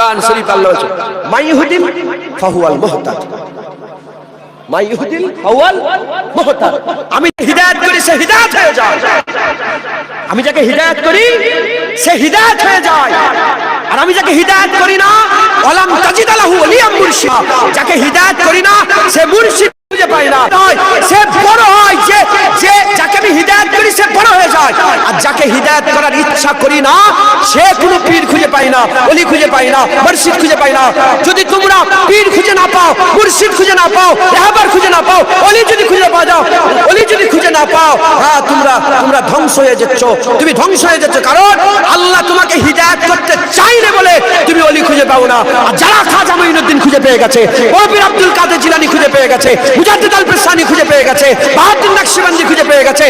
কোরআন শরীফ আল্লাহ ফাহুয়াল ফাহুয়াল আমি করি, সে হয়ে যায়। আমি যাকে হিদায়াত করি, সে হিদায়াত হয়ে যায়। আর আমি যাকে হিদায়াত করি না অলাম তাজিদ আলাহু ওলিয়াম মুর্শিদ। যাকে হিদায়াত করি না, সে মুর্শিদ খুঁজে পাই না। সে বড় হয় যে যে যাকে আমি হিদায়াত করি, সে বড় হয়ে যায়। আর যাকে হিদায়াত করার ইচ্ছা করি না, সে কোনো পীর খুঁজে পাই না, অলি খুঁজে পাই না, মুর্শিদ খুঁজে পাই না। যদি তোমরা পীর খুঁজে না পাও, মুর্শিদ খুঁজে না পাও, রাহবার খুঁজে না পাও, অলি যদি খুঁজে পাওয়া যাও, অলি যদি খুঁজে না পাও হ্যাঁ তোমরা তোমরা ধ্বংস হয়ে যাচ্ছ। তুমি ধ্বংস হয়ে যাচ্ছ কারণ আল্লাহ তোমাকে হিদায়াত করতে চাই চাইলে বলে তুমি অলি খুঁজে পাও না। আর যারা খাজা মঈনুদ্দিন খুঁজে পেয়ে গেছে ওবির আব্দুল কাদের জিলানি খুঁজে পেয়ে গেছে খুঁজে পেয়ে গেছে? বাহাদুর খুঁজে পেয়ে গেছে।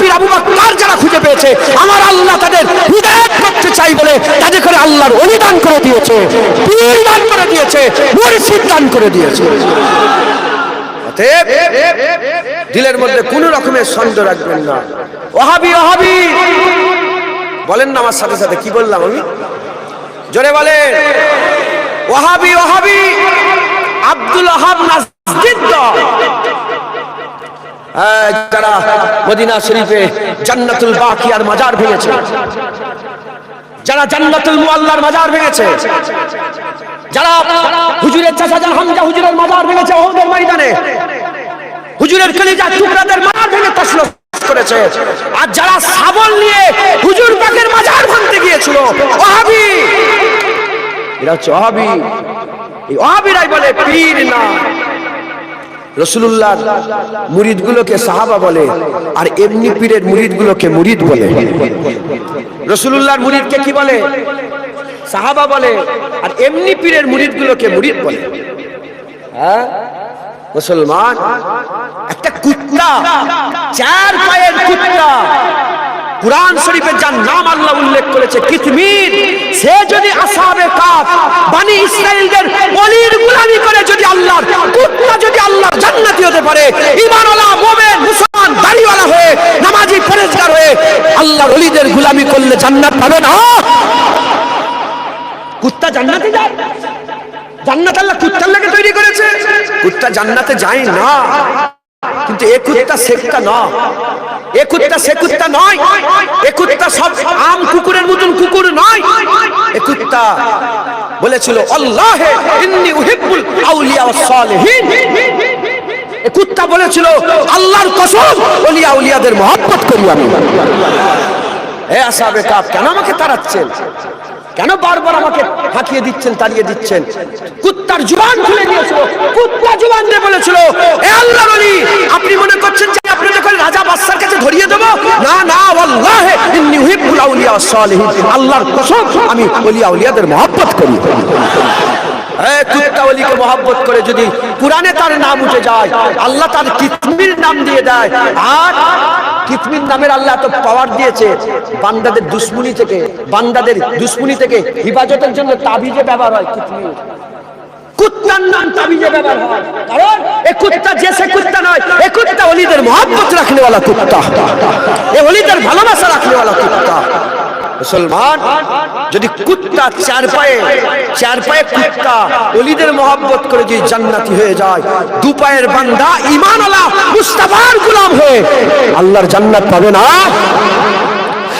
পীর আবু বকর যারা খুঁজে পেয়েছে? আমার আল্লাহ তাদের হিদায়াত করতে চাই বলে তাদের করে আল্লাহর অলিদান করে দিয়েছে। পীর দান করে দিয়েছে দান করে দিয়েছে। দিলের মধ্যে কোন রকমের সন্দেহ রাখবেন না। ওহাবি ওহাবি! বলেন না আমার সাথে সাথে, কি বললাম আমি? জোরে বলেন। ওহাবি ওহাবি! আব্দুল ওহাব যারা মদিনা শরীফে জান্নাতুল বাকিয়ার মাজার ভেঙেছে, যারা জান্নাতুল মুআল্লার মাজার ভেঙেছে, যারা হুজুরের চাচা যান হামজা হুজুরের মাজার ভেঙেছে ওহদের ময়দানে, হুজুরের কলিজা টুকরাদের মাজার ভেঙে তসনস করেছে। আর যারা সাবল নিয়ে হুজুর পাকের মাজার ভাঙতে গিয়েছিল, ওহাবি, এরা হচ্ছে ওহাবি। এই ওহাবিরাই বলে পীর না। রসুল্লাহ মুরিদ গুলোকে সাহাবা বলে, আর এমনি পীরের মুরিদ গুলোকে মুরিদ বলে। রসুল্লাহর মুরিদকে কি বলে? সাহাবা বলে, আর এমনি পীরের মুরিদ গুলোকে মুরিদ বলে। হ্যাঁ? মুসলমান, একটা কুত্তা, চার পায়ের কুত্তা। কুরআন শরীফে যার নাম আল্লাহ উল্লেখ করেছে, কিতমির। সে যদি আসাবে কাফ, বানি ইসরাইলদের ওলির গোলামি করে যদি আল্লাহর কুত্তা যদি আল্লাহর জান্নাতি হতে পারে ঈমানওয়ালা মুমিন মুসলমান দাড়িওয়ালা হয়ে নামাজি পরেজগার হয়ে আল্লাহর ওলিদের গোলামি করলে জান্নাত পাবে না কুত্তা জান্নাতে যায় জান্নাত আল্লাহ কুত্তার লাগে তৈরি করেছে কুত্তা জান্নাতে যায় না। কিন্তু এ কুত্তা সে না এ কুত্তা সে কুত্তা নয়। এ কুত্তা সব আম কুকুরের মতন কুকুর নয়। এ কুত্তা বলেছিল, আল্লাহ ইন্নি উহিব্বুল আউলিয়া ওয়াস সালিহিন। এ কুত্তা বলেছিল, আল্লাহর কসম, ওলিয়া উলিয়াদের মহব্বত করি আমি। হে আসাবে কাপ, কেন আমাকে তাড়াচ্ছেন? কেন বারবার আমাকে হাঁকিয়ে দিচ্ছেন, তাড়িয়ে দিচ্ছেন? কুত্তার জুবান খুলে দিয়েছিল, কুত্তা জুবান দিয়ে বলেছিল, এ আল্লাহ বলি, আপনি মনে করছেন যে আপনি যখন রাজা বাদশার কাছে ধরিয়ে দেবো? না না আল্লাহ ইন্নি উহিব্বুল আউলিয়া সালিহিন। আল্লাহর কসম, আমি ওলিয়া উলিয়াদের মহব্বত করি। হ্যাঁ কুত্তাওয়ালিকে মহাব্বত করে যদি কোরআনে তার নাম উঠে যায়, আল্লাহ তার কিতমির নাম দিয়ে দেয়। আর কিতমির নামের আল্লাহ এত পাওয়ার দিয়েছে। বান্দাদের দুশ্মনী থেকে, বান্দাদের দুশ্মনী থেকে হিফাজতের জন্য তাবিজে ব্যবহার হয় কিতমির। কুত্তার নাম তাবিজে ব্যবহার হয়। কারণ এ কুত্তা জেসে কুত্তা নয়, এ কুত্তা অলিদের মহাব্বত রাখনেওয়ালা কুত্তা। এ অলিদের ভালোবাসা রাখনেওয়ালা কুত্তা। মুসলমান, যদি কুত্তা চার পায়ে চার পায়ে কুত্তা, অলিদের মহাব্বত করে যদি জান্নাতি হয়ে যায়, দু পায়ের বান্দা ইমান আলা মুস্তাফার গোলাম হয়ে, আল্লাহর জান্নাত পাবে না?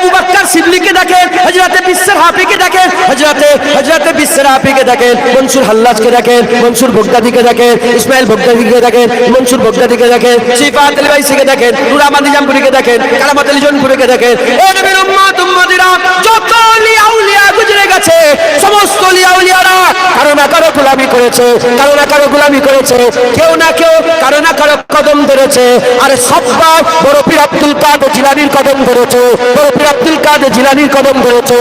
আবু সিদ্দিককে দেখেন হাফিকে দেখেন হাফিকে দেখেন মনসুর হাল্লাজকে দেখেন মনসুর দেখেন ইসমাইল দেখেন মনসুর দেখেন সিফাত বাইসিকে দেখেন দেখেন জনপুরীকে দেখেন নবীর উম্মত, উম্মতিরা, যত আউলিয়া গুজরে গেছে, সমস্ত আউলিয়া আউলিয়ারা কারও না কারও গোলামি করেছে, কারও না কারও গোলামি করেছে, কেউ না কেউ কারও না কারও কদম ধরেছে। আর সব্বার বড় পীর আব্দুল কাদের জিলানির কদম ধরেছে, বড় পীর আব্দুল কাদের জিলানির কদম ধরেছে।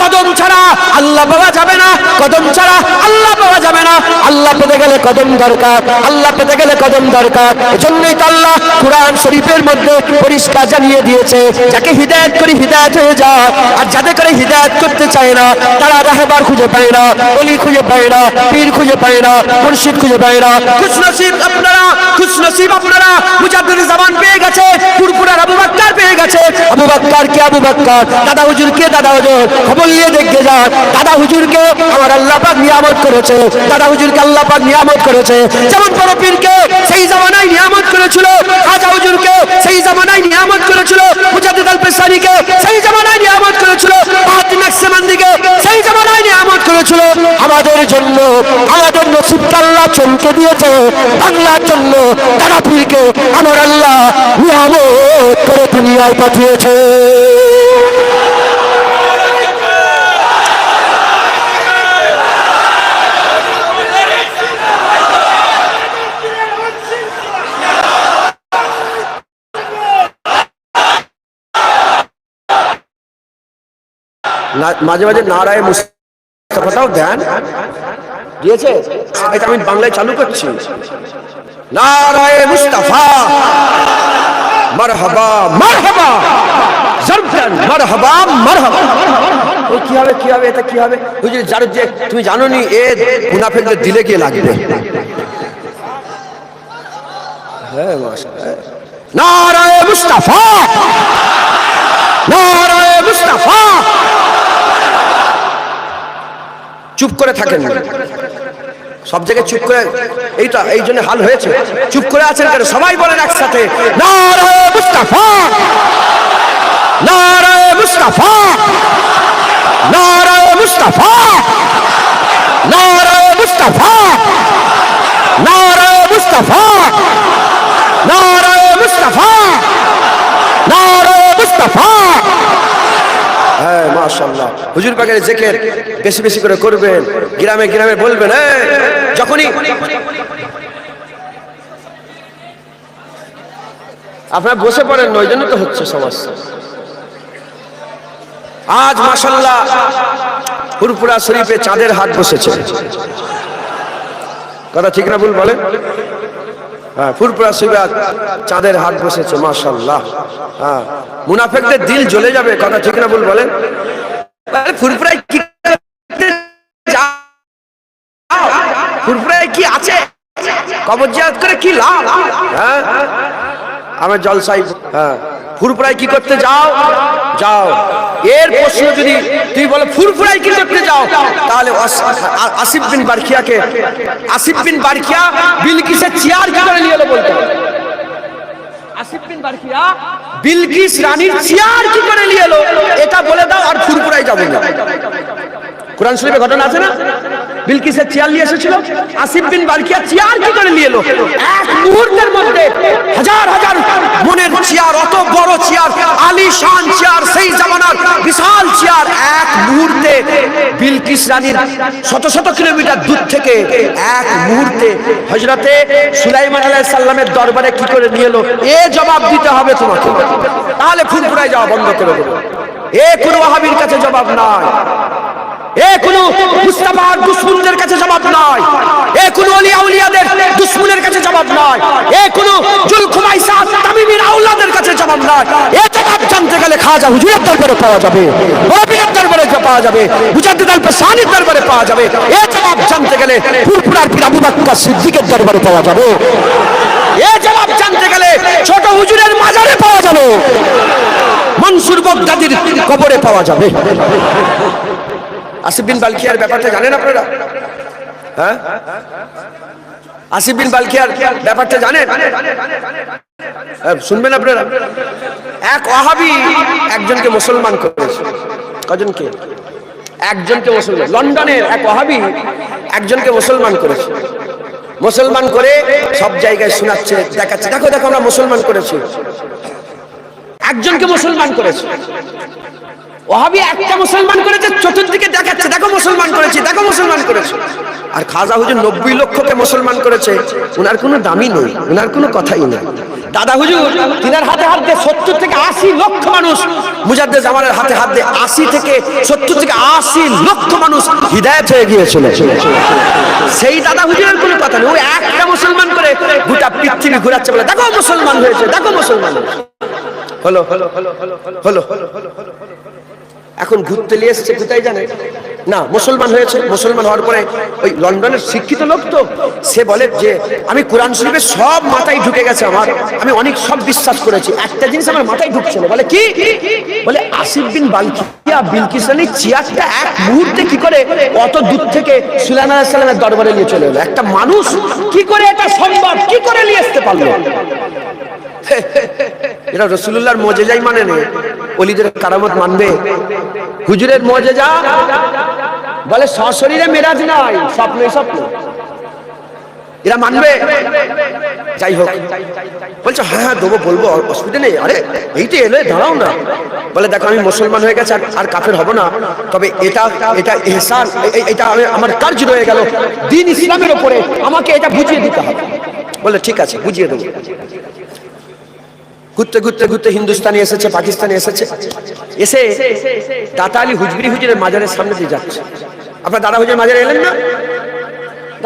কদম ছাড়া আল্লাহ পাওয়া যাবে না, কদম ছাড়া আল্লাহ পাওয়া যাবে না। আল্লাহ পেতে গেলে কদম দরকার, আল্লাহ পেতে গেলে কদম দরকার। এজন্যই তো আল্লাহ কোরআন শরীফের মধ্যে পরিষ্কার জানিয়ে দিয়েছে, যাকে হিদায়ত করে হিদায়ত হয়ে যায়, আর যাদের করে হিদায়ত করতে চায় না, তারা রাহেবার খুঁজে পায় না। অলি খুঁজে পায় না পীর খুঁজে পায় না মুর্শিদ খুঁজে পায় না। খুশনসিব আপনারা খুশনসিব আপনারা মুজাদ্দিদ জামান পেয়ে গেছে পুরপুরার আবু বাক্কার পেয়ে গেছে। আবু বাক্কার কে আবু বাক্কার? দাদা হুজুর কে দাদা হুজুর? খবর নিয়ে দেখতে যান। দাদা হুজুরকে আমার আল্লাহ পাক নিয়ামত করেছে। দাদা হুজুরকে আল্লাহ পাক নিয়ামত করেছে। যেমন বড় পীরকে সেই জামানায় নিয়ামত করেছিল। খাজা হুজুরকে সেই জামানায় নিয়ামত করেছিল। মুজাদ্দিদ আল পেসারিকে সেই জামানায় নিয়ামত করেছিল বাহাতি নাকসেমান্দিকে সেই জামানায় নিয়ামত করেছিল আমাদের জন্য, আমাদের নসিবকে আল্লাহ চমকে দিয়েছে। বাংলার জন্য দাদা পীরকে আমার আল্লাহ নিয়ামত করে দুনিয়ায় পাঠিয়েছে। মাঝে মাঝে নারায় মুস্তাফাটাও দেন। দিয়েছে? এটা আমি বাংলায় চালু করছি। নারায় মুস্তাফা। মারহাবা মারহাবা। মারহাবা মারহাবা। কি হবে কি হবে, এটা কি হবে? হুজুর জানো যে তুমি জানো নি এ মুনাফিকদের দিলে গিয়ে লাগবে। হ্যাঁ নারায় মুস্তাফা! নারায় মুস্তাফা! চুপ করে থাকেন সব জায়গায় চুপ করে এইটা এই জন্য হাল হয়েছে। চুপ করে আছেন কেন? সবাই বলেন একসাথে। মুস্তাফা! নারায় মুস্তাফা! নারায় মুস্তাফা! নারায় মুস্তাফা নারায় মুস্তাফা নারায় মুস্তাফা নারায় মুস্তাফা হ্যাঁ মাশাল্লাহ হুজুর পাকের জেকের বেশি বেশি করে করবেন, গ্রামে গ্রামে বলবেন হ্যাঁ যখনই আপনারা বসে পড়েন না ওই জন্য তো হচ্ছে সমস্যা আজ মাশাল্লাহ ফুরপুরা শরীফে চাঁদের হাত বসেছে। কথা ঠিক না ভুল বলেন? হ্যাঁ ফুরপুরা শরীফে চাঁদের হাত বসেছে মাশাল্লাহ হ্যাঁ মুনাফেকদের দিল জ্বলে যাবে, কথা ঠিক না ভুল বলেন? ফুরফুরায় কি করতে যাও? ফুরফুরায় কি আছে? কবর জিয়ারত করে কি লাভ? হ্যাঁ? আমার জলসাই হ্যাঁ। ফুরফুরায় কি করতে যাও? যাও। এর প্রশ্ন যদি তুই বলো ফুরফুরায় কি করতে যাও? তাহলে আসিফ বিন বারখিয়াকে আসিফ বিন বারখিয়া বিলকিসের চেয়ার কি করে নিয়ে এলো বলতে? আসিফ বিন বারখিয়া বিলকিস রানীর চেয়ার কি করে নিয়ে এলো? এটা বলে দাও আর ফুরফুরাই শত শত কিলোমিটার দূর থেকে এক মুহূর্তে হজরতে সুলাইমান দরবারে কি করে নিয়ে এলো? এ জবাব দিতে হবে তোমাকে। তাহলে ফুরফুরায় যাওয়া বন্ধ করে দেবো। এ কোনো ওয়াহাবির কাছে জবাব নাই। এ কোনো মুস্তাফার দুশ্মনদের কাছে জবাব নয় এ কোনো অলিয়া উলিয়াদের দুশ্মনের কাছে জবাব নয় এ কোনো জুলখুমাইসা তামিমির আউলাদের কাছে জবাব নয় এ জবাব জানতে গেলে খাজা হুজুরের দরবারে পাওয়া যাবে। রবির দরবারে পাওয়া যাবে। মুজাদ্দিদ আল পেশানির দরবারে পাওয়া যাবে। এ জবাব জানতে গেলে ফুরফুরার পীর আবু বকর সিদ্দিকের দরবারে পাওয়া যাবে। এ জবাব জানতে গেলে ছোট হুজুরের মাজারে পাওয়া যাবে। মনসুর বগদাদির কবরে পাওয়া যাবে। আসিফ বিন বালখিয়ার ব্যাপারটা জানেন আপনারা? হ্যাঁ? আসিফ বিন বালখিয়ার ব্যাপারটা জানেন? হ্যাঁ, শুনবেন আপনারা? এক ওয়াহাবি একজনকে মুসলমান করেছে। কজনকে? একজনকে মুসলমান। লন্ডনের এক ওয়াহাবি একজনকে মুসলমান করেছে। মুসলমান করে সব জায়গায় শোনাচ্ছে দেখাচ্ছে। দেখো দেখো আমরা মুসলমান করেছি। একজনকে মুসলমান করেছে। ওহাবি একটা মুসলমান করেছে, চতুর্দিকে দেখাচ্ছে, দেখো মুসলমান করেছে, দেখো মুসলমান করেছে। আর খাজা হুজুর নব্বই লক্ষকে মুসলমান করেছে ওনার কোনো দামই নেই ওনার কোনো কথাই নেই। দাদা হুজুর, তিনার হাতে হাত দিয়ে সত্তর থেকে আশি লক্ষ মানুষ, মুজাদ্দেদ জামানের হাতে হাত দিয়ে আশি থেকে সত্তর থেকে আশি লক্ষ মানুষ হৃদায়ত হয়ে গিয়েছিল। সেই দাদা হুজুরের কোনো কথা নেই ওই একটা মুসলমান করে গোটা পৃথিবী ঘুরাচ্ছে বলে, দেখো মুসলমান হয়েছে, দেখো মুসলমান হয়েছে। হলো হলো হলো হলো হলো হলো এখন ঘুরতে নিয়ে এসেছে কোথায় জানে না মুসলমান হয়েছে মুসলমান হওয়ার পরে ওই লন্ডনের শিক্ষিত লোক তো সে বলে যে আমি কোরআন শরীফের সব মাথায় ঢুকে গেছে আমার আমি অনেক সব বিশ্বাস করেছি একটা জিনিস আমার মাথায় ঢুকছে না বলে কি বলে আসিফ বিন বালকিয়া বিলকিসানি চেয়ারটা এক মুহূর্তে কি করে অত দূর থেকে সুলাইমান সালামের দরবারে নিয়ে চলে এলো একটা মানুষ কি করে এটা সম্ভব কি করে নিয়ে আসতে পারল এরা রসুল্লাহর মজেজাই মানে নেই অলিদের কারামত মানবে। হুজুরের মজেজা বলে সশরীরে মেরাজ নাই, স্বপ্ন স্বপ্ন। এরা মানবে। যাই হোক, বলছে হ্যাঁ হ্যাঁ দেবো, বলব, অসুবিধা নেই। আরে, এইটা এলে দাঁড়াও না। বলে, দেখো, আমি মুসলমান হয়ে গেছে, আর- কাফের হব না। তবে এটা এটা এহসান এটা আমার কার্য রয়ে গেল। দিন ইসলামের ওপরে আমাকে এটা বুঝিয়ে দিতে হবে। বলে, ঠিক আছে, বুঝিয়ে দেবো। ঘুরতে ঘুরতে ঘুরতে হিন্দুস্তানি এসেছে, পাকিস্তানি এসেছে। এসে দাতা আলী হুজবিরি হুজুরের মাজারের সামনে দিয়ে যাচ্ছে। আপনার দাদা হুজুরের মাজারে এলেন না?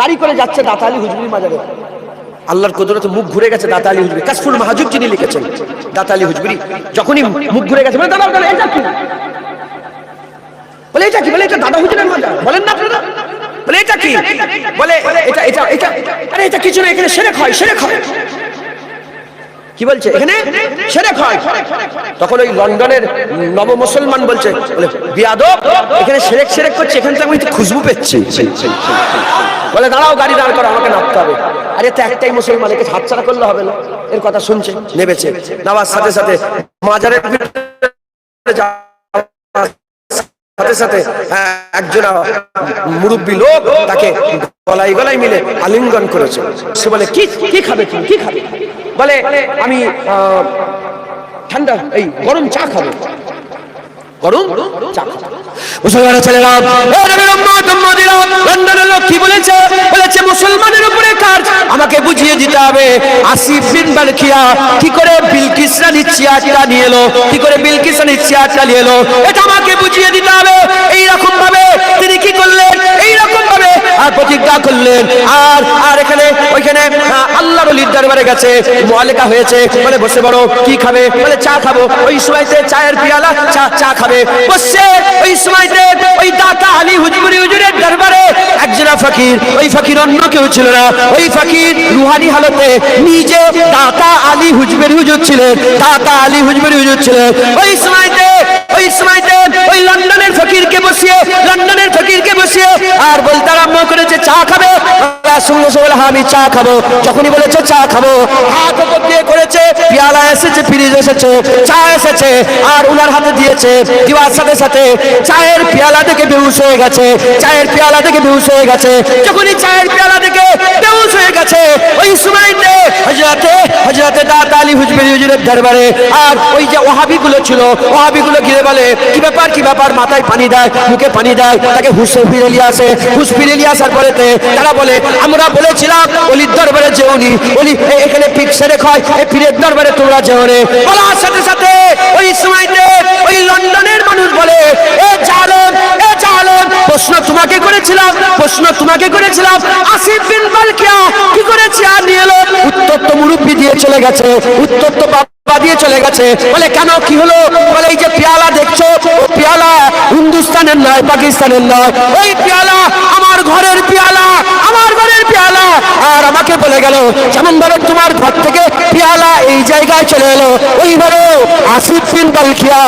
গাড়ি করে যাচ্ছে দাতা আলী হুজবিরি মাজারে। আল্লাহর কদরতে মুখ ঘুরে গেছে দাতা আলী হুজবিরি। কাশফুল মাহাজুব যিনি লিখেছেন দাতা আলী হুজবিরি। যখনই মুখ ঘুরে গেছে দাদা এটা কি? বলে, এটা কি? বলে, এটা দাদা হুজুরের মাজার। বলেন না আপনারা? বলে, এটা কি? বলে, এটা এটা এটা আরে, এটা কিছু না, এখানে সেরে হয় সেরে হয়। কি বলছে? এখানে সেরেক হয়। তখন ওই লন্ডনের নব মুসলমান বলছে, বলে, বিয়াদব, এখানে সেরেক সেরেক করছে, এখান থেকে আমি খুশবু পেচ্ছি বলে, দাঁড়াও, গাড়ি দাঁড় করো আমাকে নামতে হবে। আরে, তো একটাই মুসলমান, একে হাতছাড়া করলে হবে না। এর কথা শুনছে নেবেছে নেওয়ার সাথে সাথে মাজারের ভিতরে যাওয়ার সাথে সাথে একজন মুরব্বী লোক তাকে গলায় গলায় মিলে আলিঙ্গন করেছে। সে বলে, কি কি খাবে তুমি? কি খাবে? বলে, আমি ঠান্ডা, এই গরম চা খাব। গরম মুসলমানের ছেলেরা কি করে বিলকিস রানীর চেয়ারটা নিয়ে এলো? কি করে বিলকিস রানীর চেয়ারটা নিয়ে এলো? এটা আমাকে বুঝিয়ে দিতে হবে। এইরকম ভাবে তিনি কি করলেন? এইরকম ভাবে আর প্রতিজ্ঞা করলেন। আর আর এখানে, ওইখানে আল্লাহর দরবারে গেছে। মোয়ালেকা হয়েছে। বলে, বসে বড় কি খাবে? বলে, চা খাব। ওই সময়তে চায়ের পিয়ালা, চা চা খাবে। বসছে ওই সময়তে ওই দাতা আলী হুজুরি, হুজুরের দরবারে একজনা ফকির। ওই ফকির অন্য কেউ ছিল না। ওই ফকির রুহানি হালতে নিজে দাতা আলী হুজবের হুজুর ছিলেন। দাতা আলী হুজবের হুজুর ছিলেন। ওই সময়তে ওই হ্যাঁ সাথে সাথে চায়ের পেয়ালা থেকে বেউস হয়ে গেছে, চায়ের পেয়ালা থেকে বেউস হয়ে গেছে, যখনই চায়ের পেয়ালা থেকে বেউস হয়ে গেছে, ওই সময়তে হজরতে হজরতে দাতা আলী হুজুরের দরবারে। আর ওই যে ওহাবি গুলো ছিল ওহাবি গুলো ঘিরে বলে, কি ব্যাপার কি ব্যাপার? মাথায় পানি দেয়, মুখে পানি দেয়। তাকে হুসে ফিরে নিয়ে আসে। হুস ফিরে নিয়ে আসার পরেতে তারা বলে, আমরা বলেছিলাম, অলির দরবারে যেওনি অলি, এ- এখানে পিক সেরে খায় এই পীরের দরবারে তোমরা যেও রে বলার সাথে সাথে ওই সময়তে ওই লন্ডনের মানুষ বলে, এ জালেম এ জালেম, প্রশ্ন তোমাকে করেছিলাম, প্রশ্ন তোমাকে করেছিলাম। আসিফ বিন বালকিয়া কি করেছে? আর নিয়ে এলো। উত্তর তো মুরব্বী দিয়ে চলে গেছে। উত্তর তো বাবা দিয়ে চলে গেছে। বলে, কেন? কি হলো? বলে, এই যে পেয়ালা দেখছ পেয়ালা হিন্দুস্তানের নয়, পাকিস্তানের নয়। ওই পেয়ালা আমার ঘরের পেয়ালা, আমার ঘরের পেয়ালা। আর আমাকে বলে গেল, যেমন ধরো তোমার ঘর থেকে পেয়ালা এই জায়গায় চলে এলো ওইভাবে আসিফ বিন বালকিয়া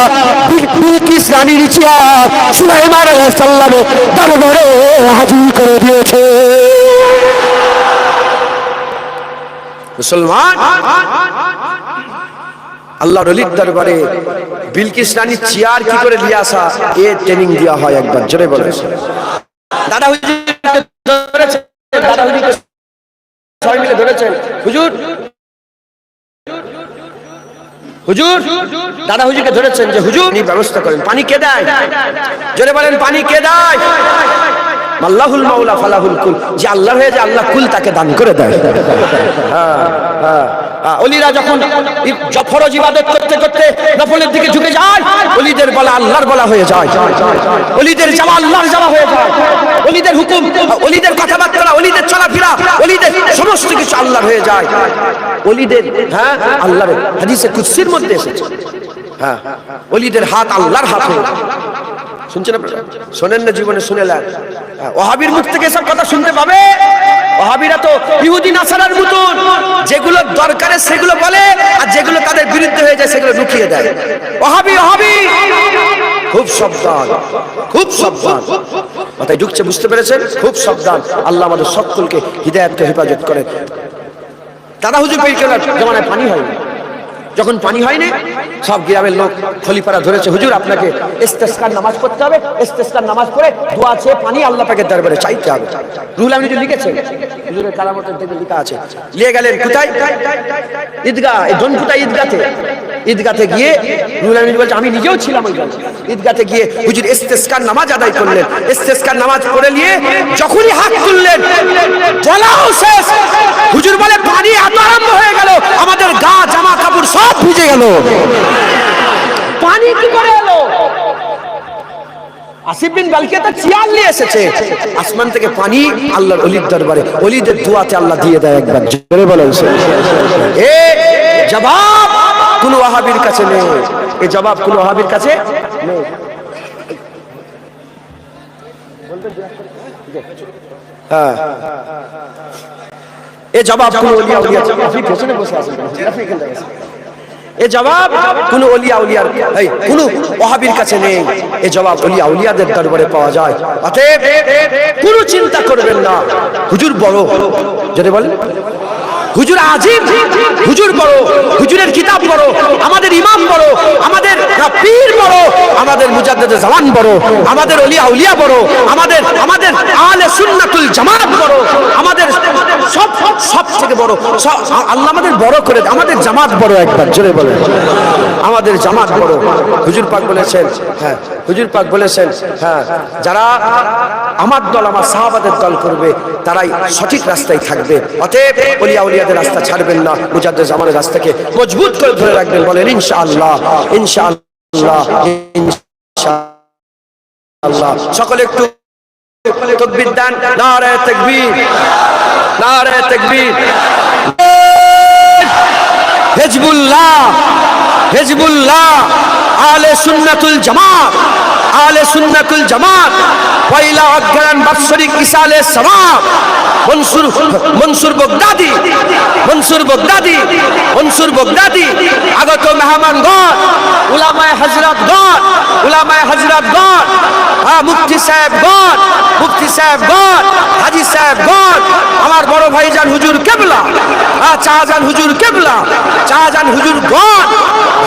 বিল- বিলকিস রানীর চেয়ার সুলাইমান আলাইহিস সালামের দরবারে হাজির করে দিয়েছে। মুসলমান? আল্লাহ রলির দরবারে বিলকিস রানীর চেয়ার কি করে নিয়ে আসা? এ ট্রেনিং দেওয়া হয় একবার, জোরে বলে। দাদা ধরেছেন হুজুর দাদা হুজুরকে ধরেছেন যে, হুজুর ব্যবস্থা করেন। পানি কে দেয়? জোরে বলেন, পানি কে দেয়? আল্লাহুল মাওলা ফালাহুল কুল। যে আল্লাহ হয়ে যে আল্লাহ কুল তাকে দান করে দেয়। হ্যাঁ, হ্যাঁ, হ্যাঁ। অলিরা যখন ফরজ ইবাদত করতে করতে নফলের দিকে ঝুঁকে যায় অলিদের বলা আল্লাহর বলা হয়ে যায়। অলিদের যাওয়া আল্লাহর যাওয়া হয়ে যায়। অলিদের হুকুম অলিদের কথাবার্তা অলিদের চলাফেরা অলিদের সমস্ত কিছু আল্লাহর হয়ে যায়। অলিদের হ্যাঁ আল্লাহর হাদিসে কুৎসির মধ্যে এসেছে। হ্যাঁ অলিদের হাত আল্লাহর হাত হয়ে। শুনছেন আপনারা? শোনেন না জীবনে শুনেলেন হ্যাঁ, ওহাবির মুখ থেকে সব কথা শুনতে পাবে? ওহাবিরা তো ইহুদি নাসারার মতন। যেগুলো দরকারে সেগুলো বলে আর যেগুলো তাদের বিরুদ্ধে হয়ে যায় সেগুলো লুকিয়ে দেয়। ওহাবি ওহাবি! খুব সাবধান খুব সাবধান। মাথায় ঢুকছে বুঝতে পেরেছেন? খুব সাবধান। আল্লাহ আমাদের সকলকে হৃদয়াতকে হেফাজত করে দাদা হুজুর কেনার জমানায় পানি হয়নি। যখন পানি হয়নি, সব গ্রামের লোক খলিফারা ধরেছে, হুজুর, আপনাকে ইস্তেস্কার নামাজ পড়তে হবে ইস্তেস্কার নামাজ পড়ে দোয়া চেয়ে পানি আল্লাহ পাকের দরবারে চাইতে হবে। রুল আমি যে লিখেছেন হুজুরের কালামতের থেকে লেখা আছে, নিয়ে গেলেন কোথায়? ঈদগাহ, এই জনপুটা ঈদগাতে। ঈদগাতে গিয়ে আমিন বলছে, আমি নিজেও ছিলাম ওই ঈদগাতে গিয়ে হুজুর ইস্তেস্কার নামাজ আদায় করলেন। ইস্তেস্কার নামাজ পড়ে নিয়ে যখনই হাত তুললেন, বলাও শেষ। হুজুর বলে পানি এত আরম্ভ হয়ে গেল, আমাদের গা, জামা, কাপড় সব ভিজে গেল। পানি কি করে এলো? আল্লাহ জবাব কোন ওয়াহাবির কাছে নেই। এ জবাব কোন ওয়াহাবির কাছে নেই। হ্যাঁ। এ জবাব কোন ওলিয়া উলিয়া আপনি পেছনে বসে আছেন আপনি এখানটায় এ জবাব কোন ওলিয়া উলিয়ার এই কোন ওহাবির কাছে নেই। এ জবাব ওলিয়া উলিয়াদের দরবারে পাওয়া যায়। অতএব কোনো চিন্তা করবেন না। হুজুর বড়। যদি বলেন। হুজুর আজিম, হুজুর বড় হুজুরের কিতাব বড় আমাদের ইমাম বড় আমাদের পীর বড় আমাদের মুজাদ্দেদে জামান বড় আমাদের ওলিয়া উলিয়া বড় আমাদের আমাদের আলে সুন্নাতুল জামাত বড় আমাদের সব সব থেকে বড় আল্লাহ আমাদের বড় করে আমাদের জামাত বড় একবার, জোরে বলেন আমাদের জামাত বড় হুজুর পাক বলেছেন হ্যাঁ হুজুর পাক বলেছেন হ্যাঁ যারা আমার দল, আমার সাহাবাদের দল করবে, তারাই সঠিক রাস্তায় থাকবে। অতএব অলিয়া উলিয়াদের রাস্তা ছাড়বেন না। মুজাদ্দের জামানের রাস্তাকে মজবুত করে ধরে রাখবেন, বলেন, ইনশাআল্লাহ ইনশাআল্লাহ ইনশাআল্লাহ। সকলে একটু তকবীর দেন। নারায়ে তাকবীর নারায়ে তাকবীর। হেজবুল্লাহ হেজবুল্লাহ আলে সুন্নাতুল জামাত। আলে সুন্নাতুল জামাত। পয়লা অজ্ঞান বাৎসরিক ইসালে সওয়াব Mansur Mansur Baghdadi Mansur Baghdadi Mansur Baghdadi. আগত মেহমানগণ, উলামায়ে হযরতগণ উলামায়ে হযরতগণ হ্যাঁ মুফতি সাহেবগণ মুফতি সাহেবগণ, হাজি সাহেবগণ, আমার বড় ভাইজান হুজুর কেবলা হ্যাঁ চাহাজান হুজুর কেবলা, চাহাজান হুজুর গণ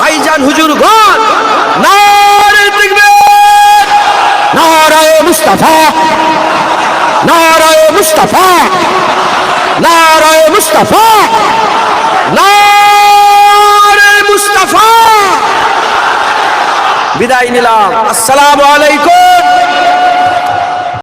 ভাইজান হুজুর গণ নারে মুস্তাফা। নারায় মুস্তাফা। নারায় মুস্তাফা। নারায় মুস্তাফা। বিদায় নিলাম। আসসালামু আলাইকুম।